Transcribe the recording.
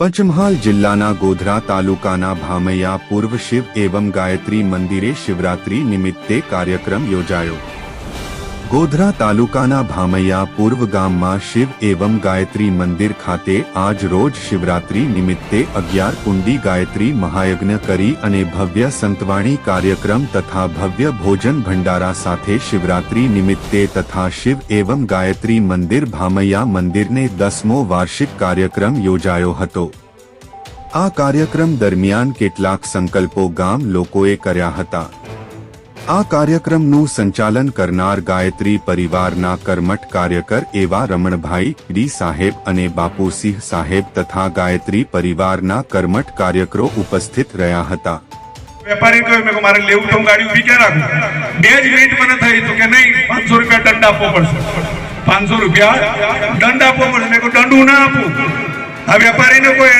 પંચમહાલ જિલ્લાના ગોધરા તાલુકાના ભામૈયા પૂર્વ શિવ એવં ગાયત્રી મંદિરે શિવરાત્રી નિમિત્તે કાર્યક્રમ યોજાયો. ગોધરા તાલુકાના ભામૈયા પૂર્વ ગામમાં શિવ એવં ગાયત્રી મંદિર ખાતે આજ રોજ શિવરાત્રી નિમિત્તે અગિયાર કુંડી ગાયત્રી મહાયજ્ઞ કરી અને ભવ્ય સંતવાણી કાર્યક્રમ તથા ભવ્ય ભોજન ભંડારા સાથે શિવરાત્રી નિમિત્તે તથા શિવ એવં ગાયત્રી મંદિર ભામૈયા મંદિરને દસમો વાર્ષિક કાર્યક્રમ યોજાયો હતો. આ કાર્યક્રમ દરમિયાન કેટલાક સંકલ્પો ગામ લોકોએ કર્યા હતા. આ કાર્યક્રમનું સંચાલન કરનાર ગાયત્રી પરિવારના કર્મઠ કાર્યકર એવા રમણભાઈ ડી સાહેબ અને બાપુસિંહ સાહેબ તથા ગાયત્રી પરિવારના કર્મઠ કાર્યકરો ઉપસ્થિત રહ્યા હતા. વેપારી કહ્યું મેં મારે લેવું તો ગાડી ઊભી ક્યાં રાખું? બે જ મિનિટ મને થઈ તો કે નહીં, પાંચસો રૂપિયા દંડ આપવો પડશે. પાંચસો રૂપિયા દંડ આપવો પડશે. મેં દંડ ના આપું. આ વેપારીને કોઈ